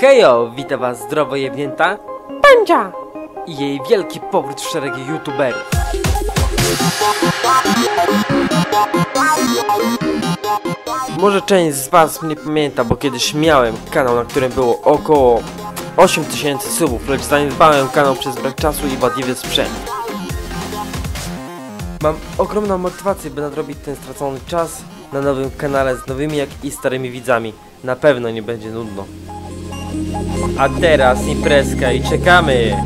Hejo, witam was zdrowo jebnięta Pędzia! i jej wielki powrót w szeregi youtuberów. Może część z was mnie pamięta, bo kiedyś miałem kanał, na którym było około 8000 subów, lecz zaniedbałem kanał przez brak czasu i wadliwy sprzęt. Mam ogromną motywację, by nadrobić ten stracony czas na nowym kanale z nowymi jak i starymi widzami. Na pewno nie będzie nudno. A teraz imprezka i czekamy!